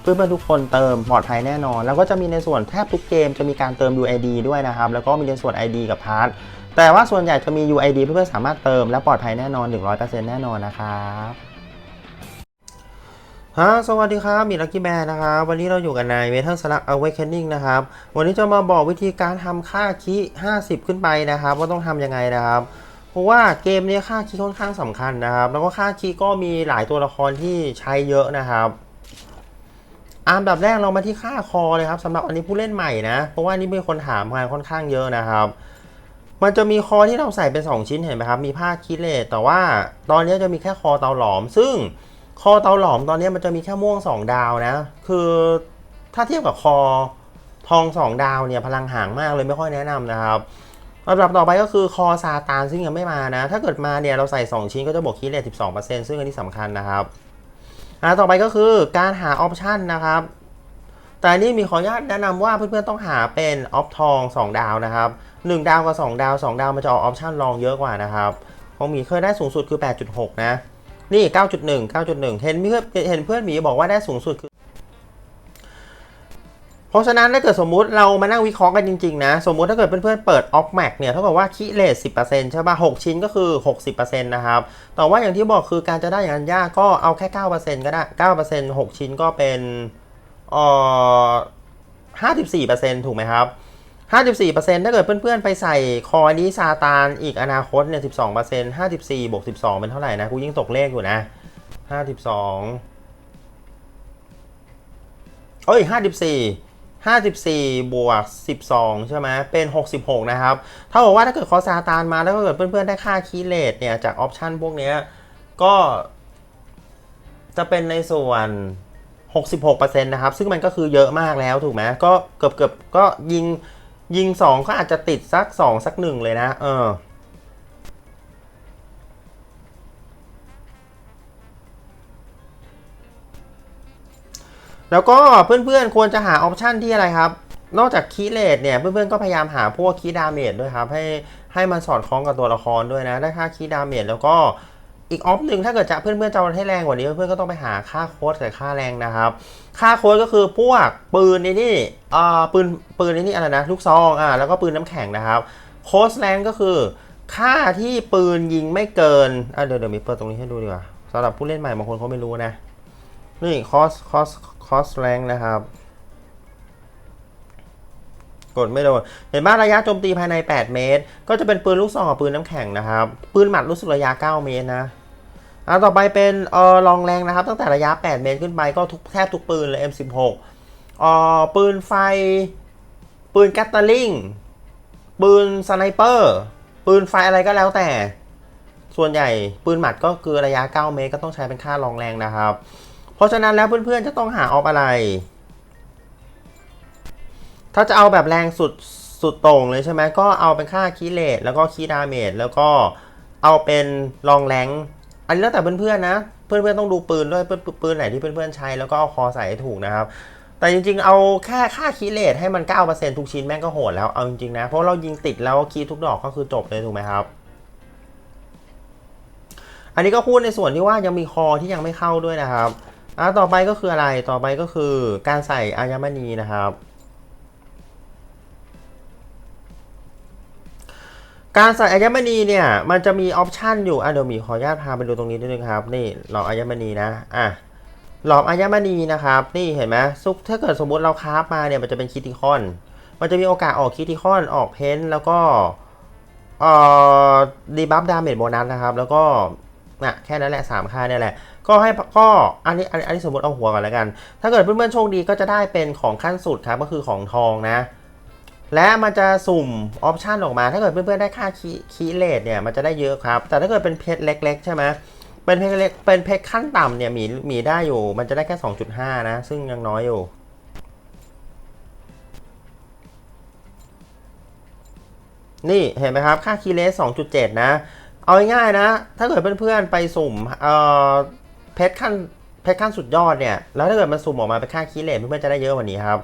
เพื่อนๆทุกคนเติมปลอดภัยแน่นอน แล้วก็จะมีในส่วนแทบทุกเกมจะมีการเติม UID ด้วยนะครับ แล้วก็มีในส่วน ID กับพาร์ทแต่ว่าส่วนใหญ่จะมี UID เพื่อนๆสามารถเติมและปลอดภัยแน่นอน 100%แน่นอนนะครับฮะสวัสดีครับ มีลักกี้แบร์นะครับ วันนี้เราอยู่กันใน Metal Slug Awakening นะครับ วันนี้จะมาบอกวิธีการทำค่าคี 50 ขึ้นไปนะครับ ว่าต้องทำยังไงนะครับ เพราะว่าเกมนี้ค่าคีย์ค่อนข้างสำคัญนะครับ แล้วก็ค่าคีย์ก็มีหลายตัวละครที่ใช้เยอะนะครับ อันดับแรกเรามาที่ค่าคอเลยครับสำหรับอันนี้ผู้เล่นใหม่นะ เพราะว่านี่มีคนถามมาค่อนข้างเยอะนะครับ มันจะมีคอที่เราใส่เป็น 2 ชิ้นเห็นไหมครับ มีผ้าคิเลตแต่ว่าตอนนี้จะมีแค่คอเตาหลอม ซึ่งคอเตาหลอมตอนนี้มันจะมีแค่ม่วง 2 ดาวนะ คือถ้าเทียบกับคอทอง 2 ดาวเนี่ยพลังห่างมากเลยไม่ค่อยแนะนำนะครับลำดับต่อไปก็คือคอซาตานซึ่งยังไม่มานะ ถ้าเกิดมาเนี่ยเราใส่ 2 ชิ้นก็จะบวกคีย์เลท12%ซึ่งอันนี้สำคัญนะครับ อ่าต่อไปก็คือการหาออปชันนะครับ แต่นี่มีขออนุญาตแนะนำว่าเพื่อนๆต้องหาเป็นออฟทอง 2 ดาวนะครับ 1 ดาวกับ 2 ดาว 2 ดาวมันจะออกออปชันรองเยอะกว่านะครับของหมีเคยได้สูงสุดคือ 8.6 นะ นี่ 9.1 9.1 เห็นเพื่อนเห็นเพื่อนหมีบอกว่าได้สูงสุดคือ เพราะฉะนั้นถ้าเกิดสมมุติเรามานั่งวิเคราะห์กันจริงๆนะ สมมุติถ้าเกิดเพื่อนๆเปิดออฟแม็กเนี่ยเท่ากับว่าคิเลส10%ใช่ป่ะ6ชิ้นก็คือ60%นะครับแต่ว่าอย่างที่บอกคือการจะได้อย่างนั้นยากก็เอาแค่9%ก็ได้9% 6ชิ้นก็เป็นเอ่อ54%ถูกไหมครับ54%ถ้าเกิดเพื่อนๆ ไปใส่คอนี้ซาตานอีกอนาคตเนี่ย12% 54บวก12 เป็นเท่าไหร่นะกูยิ่งตกเลขอยู่นะ 52 เอ้ย 54 54 บวก 12 ใช่ไหมเป็น 66 นะครับถ้าบอกว่าถ้าเกิดคอซาตานมาแล้วก็เกิดเพื่อนๆ ได้ค่าคีย์เลทเนี่ย จากออปชันพวกนี้ก็จะเป็นในส่วน 66%นะครับ ซึ่งมันก็คือเยอะมากแล้วถูกไหมก็เกือบเกือบๆก็ยิงยิง 2 ก็อาจจะติดสัก 2 สัก 1 เลยนะ เออ แล้วก็เพื่อนๆควรจะหาออปชันที่อะไรครับ นอกจากคีย์เลทเนี่ยเพื่อนๆก็พยายามหาพวกคีย์ดาเมจด้วยครับ ให้ให้มันสอดคล้องกับตัวละครด้วยนะ ได้ค่าคีย์ดาเมจแล้วก็อีกออฟหนึ่งถ้าเกิดจะเพื่อนๆจะให้แรงกว่านี้เพื่อนๆก็ต้องไปหาค่าโค้ดกับค่าแรงนะครับ ค่าโค้ดก็คือพวกปืนในนี่อ่าปืนปืนในนี่อะไรนะลูกซองอ่าแล้วก็ปืนน้ำแข็งนะครับโค้ดแรงก็คือ ค่าที่ปืนยิงไม่เกินอะเดี๋ยวเดี๋ยวมีเปิดตรงนี้ให้ดูดีกว่าสำหรับผู้เล่นใหม่บางคนเขาไม่รู้นะ นี่คอสคอสคอสแรงนะครับ กดไม่โดนเห็นบ้าระยะโจมตีภายใน 8 เมตร ก็จะเป็นปืนลูกซองกับปืนน้ำแข็งนะครับ ปืนหมัดรู้สึกระยะ 9 เมตรนะอ่าต่อไปเป็นเอ่อลองแรงนะครับ ตั้งแต่ระยะ 8 เมตรขึ้นไปก็ทุกแทบทุกปืนเลย M16 เอ่อปืนไฟ ปืนแกตเตอร์ลิงปืนสไนเปอร์ ปืนไฟอะไรก็แล้วแต่ ส่วนใหญ่ปืนหมัดก็คือระยะ 9 เมตรก็ต้องใช้เป็นค่าลองแรงนะครับ เพราะฉะนั้นแล้วเพื่อนๆจะต้องหาออฟอะไร ถ้าจะเอาแบบแรงสุดสุดต่งเลยใช่ไหมก็เอาเป็นค่าคีย์เลทแล้วก็คีย์ดาเมจแล้วก็เอาเป็นลองแรงอันนี้แล้วแต่เพื่อนๆนะ เพื่อนๆต้องดูปืนด้วยปืนปืนไหนที่เพื่อนๆใช้แล้วก็เอาคอใส่ให้ถูกนะครับแต่จริงๆ เอาแค่ค่าคีย์เลทให้มัน 9%ทุกชิ้นแม่งก็โหดแล้ว เอาจริงๆ นะ เพราะเรายิงติดแล้วคีย์ทุกดอกก็คือจบเลยถูกไหมครับ อันนี้ก็พูดในส่วนที่ว่ายังมีคอที่ยังไม่เข้าด้วยนะครับ อะต่อไปก็คืออะไรต่อไปก็คือการใส่อายามณีนะครับ การใส่อายมณีเนี่ยมันจะมีออปชันอยู่อะเดี๋ยวมีขออนุญาตพาไปดูตรงนี้นิดนึงครับนี่หลอมอายมณีนะอะหลอมอายมณีนะครับ นี่เห็นไหมซุกถ้าเกิดสมมุติเราคราฟมาเนี่ยมันจะเป็นคิติคอน มันจะมีโอกาสออกคิติคอนออกเพนท์แล้วก็เอ่อดีบัฟดาเมจโบนัสนะครับ แล้วก็ นะแค่นั้นแหละ3ค่าเนี่ยแหละ ก็ให้ก็อันนี้อันนี้อันนี้สมมติเอาหัวก่อนแล้วกัน ถ้าเกิดเพื่อนๆโชคดีก็จะได้เป็นของขั้นสุดครับก็คือของทองนะ และมันจะสุ่มออปชันออกมา ถ้าเกิดเพื่อนๆได้ค่าคีคีเลทเนี่ยมันจะได้เยอะครับ แต่ถ้าเกิดเป็นเพชรเล็ก ๆ ใช่ไหมเป็นเพชรเล็กเป็นเพชรขั้นต่ำเนี่ยมีมีได้อยู่ มันจะได้แค่ 2.5 นะ ซึ่งยังน้อยอยู่นี่เห็นไหมครับ ค่าคีเลส2.7 นะ เอาง่ายๆนะ ถ้าเกิดเพื่อนๆไปสุ่มเอ่อเพชรขั้นเพชรขั้นสุดยอดเนี่ย แล้วถ้าเกิดมันสุ่มออกมาเป็นค่าคีย์เลตเพื่อนๆจะได้เยอะกว่านี้ครับ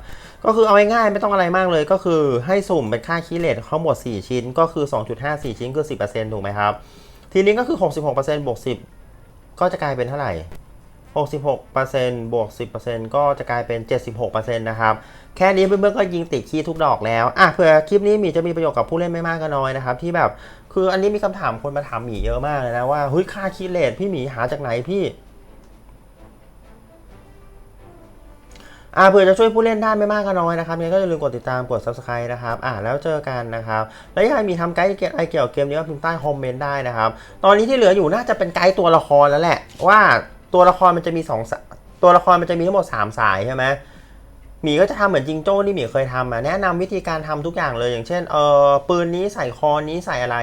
ก็คือเอาง่ายๆไม่ต้องอะไรมากเลย ก็คือให้สุ่มเป็นค่าคีย์เลตทั้งหมด 4 ชิ้น ก็คือ 2.54 ชิ้นคือ 10%ถูกไหมครับ ทีนี้ก็คือ 66%บวก10 ก็จะกลายเป็นเท่าไหร่ 66%บวก 10%ก็จะกลายเป็น 76%นะครับ แค่นี้เพื่อนๆก็ยิงติดคีย์ทุกดอกแล้ว อะเผื่อคลิปนี้มีจะมีประโยชน์กับผู้เล่นไม่มากก็น้อยนะครับ ที่แบบ คืออันนี้มีคำถามคนมาถามหมีเยอะมากเลยนะว่าเฮ้ยค่าคีย์เลทพี่หมีหาจากไหนพี่อ่าเผื่อจะช่วยผู้เล่นได้ไม่มากก็น้อยนะครับยังก็อย่าลืมกดติดตามกด subscribe นะครับอ่าแล้วเจอกันนะครับ แล้วยังมีทำไกด์เกี่ยวไรเกี่ยวกับเกมนี้ก็พิมพ์ใต้คอมเมนต์ได้นะครับ ตอนนี้ที่เหลืออยู่น่าจะเป็นไกด์ตัวละครแล้วแหละว่า ตัวละครมันจะมีสองตัวละครมันจะมีทั้งหมด3สายใช่ไหมหมีก็จะทำเหมือนจิงโจ้ที่หมีเคยทำอะแนะนำวิธีการทำทุกอย่างเลย อย่างเช่นเออปืนนี้ใส่คอนี้ใส่อะไร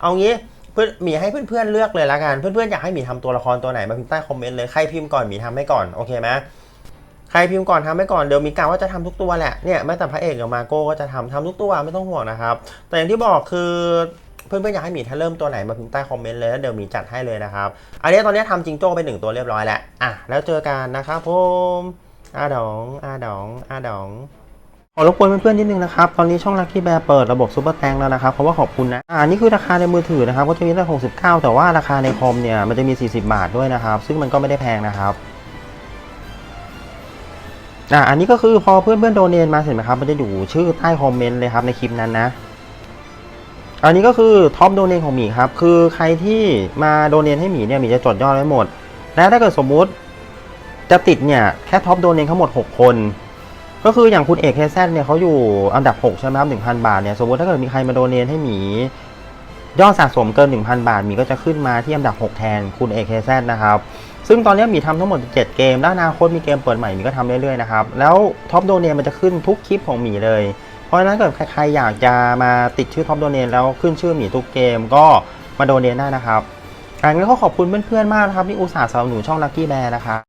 เอางี้เพื่อนหมีให้เพื่อนๆเลือกเลยละกันเพื่อนๆอยากให้หมีทำตัวละครตัวไหนมาพิมพ์ใต้คอมเมนต์เลยใครพิมพ์ก่อนหมีทำให้ก่อนโอเคไหมใครพิมพ์ก่อนทำให้ก่อนเดี๋ยวมีกาวว่าจะทำทุกตัวแหละเนี่ยแม้แต่พระเอกกับมาโก้ก็จะทำทำทุกตัวไม่ต้องห่วงนะครับ แต่อย่างที่บอกคือ พื่อนๆอยากให้มีถ้าเริ่มตัวไหนมาพิมพ์ใต้คอมเมนต์เลยแล้วเดี๋ยวมีจัดให้เลยนะครับ อันนี้ตอนนี้ทำจิงโจ้ไปหนึ่งตัวเรียบร้อยแล้วอะแล้วเจอกันนะครับผมอาดองอาดองอาดองขอรบกวนเพื่อนๆนิดนึงนะครับ ตอนนี้ช่องลักกี้แบร์เปิดระบบซูเปอร์แตงแล้วนะครับเพราะว่าขอบคุณนะ อ่า นี่คือราคาในมือถือนะครับ ก็จะมีตั้ง69 แต่ว่าราคาในคอมเนี่ย มันจะมี 40 บาทด้วยนะครับ ซึ่งมันก็ไม่ได้แพงนะครับอะอันนี้ก็คือพอเพื่อนเพื่อนๆโดเนนมาเสร็จไหมครับ มันจะอยู่ชื่อใต้คอมเมนต์เลยครับในคลิปนั้นนะ อันนี้ก็คือท็อปโดเนนของหมีครับ คือใครที่มาโดเนนให้หมีเนี่ยหมีจะจดยอดไว้หมด และถ้าเกิดสมมุติจะติดเนี่ยแค่ท็อปโดเนนทั้งหมด 6 คน ก็คืออย่างคุณเอกเคแซเนี่ยเขาอยู่อันดับ 6 ใช่ไหมครับ1,000บาทเนี่ยสมมติถ้าเกิดมีใครมาโดเนนให้หมียอดสะสมเกิน 1,000 บาทหมีก็จะขึ้นมาที่อันดับ 6 แทนคุณเอกเคแซนะครับ ซึ่งตอนนี้มีทำทั้งหมด 7 เกม แล้วอนาคตมีเกมเปิดใหม่ มีก็ทำเรื่อยๆนะครับ แล้วท็อปโดเน a มันจะขึ้นทุกคลิปของหมีเลย ราะฉะนั้นเกิดใครอยากจะมาติดชื่อท็อปโดเนนแล้วขึ้นชื่อหมีทุกเกมก็มาโดเนนได้นะครับอันนี้ก็ขอบคุณเพื่อนๆมากนะครับที่อุตส่าห์สนับสนุนช่องลักกี้แบร์นะครับ